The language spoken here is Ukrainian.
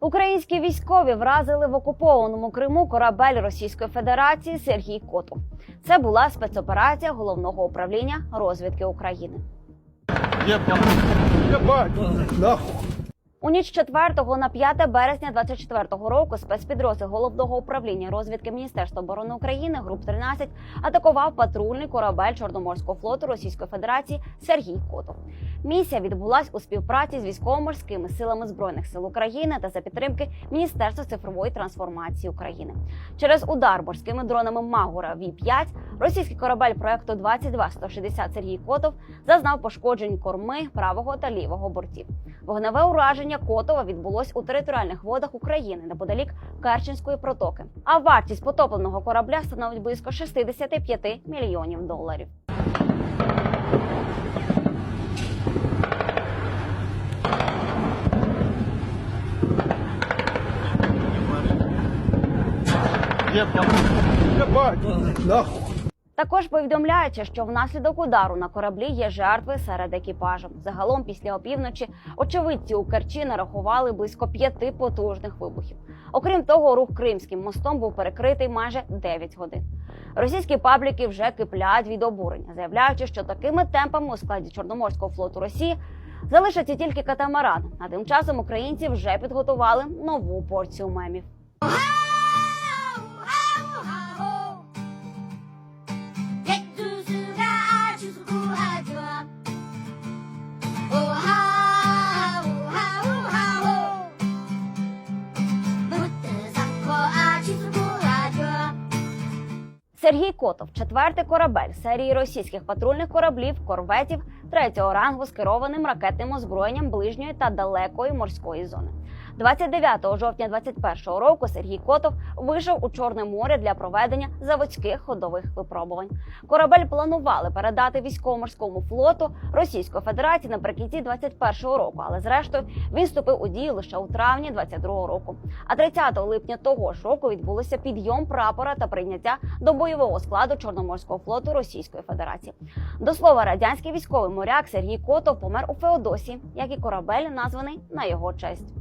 Українські військові вразили в окупованому Криму корабель Російської Федерації Сергій Котов. Це була спецоперація головного управління розвідки України. Ебать! Нахуй! У ніч 4 на 5 березня 24 року спецпідрозділ головного управління розвідки Міністерства оборони України груп 13 атакував патрульний корабель Чорноморського флоту Російської Федерації Сергій Котов. Місія відбулась у співпраці з військово-морськими силами збройних сил України та за підтримки Міністерства цифрової трансформації України. Через удар морськими дронами Магура Ві 5 російський корабель проекту 22160 Сергій Котов зазнав пошкоджень корми правого та лівого бортів. Вогневе ураження Котова відбулось у територіальних водах України неподалік Керченської протоки. А вартість потопленого корабля становить близько 65 мільйонів доларів. Також повідомляється, що внаслідок удару на кораблі є жертви серед екіпажу. Загалом, після опівночі, очевидці у Керчі нарахували близько п'яти потужних вибухів. Окрім того, рух Кримським мостом був перекритий майже 9 годин. Російські пабліки вже киплять від обурення, заявляючи, що такими темпами у складі Чорноморського флоту Росії залишаться тільки катамарани. А тим часом українці вже підготували нову порцію мемів. Сергій Котов, четвертий корабель серії російських патрульних кораблів корветів третього рангу з керованим ракетним озброєнням ближньої та далекої морської зони. 29 жовтня 2021 року Сергій Котов вийшов у Чорне море для проведення заводських ходових випробувань. Корабель планували передати військово-морському флоту Російської Федерації наприкінці 2021 року, але зрештою він вступив у дію лише у травні 2022 року. А 30 липня того ж року відбулося підйом прапора та прийняття до бойового складу Чорноморського флоту Російської Федерації. До слова, радянський військовий моряк Сергій Котов помер у Феодосії, як і корабель, названий на його честь.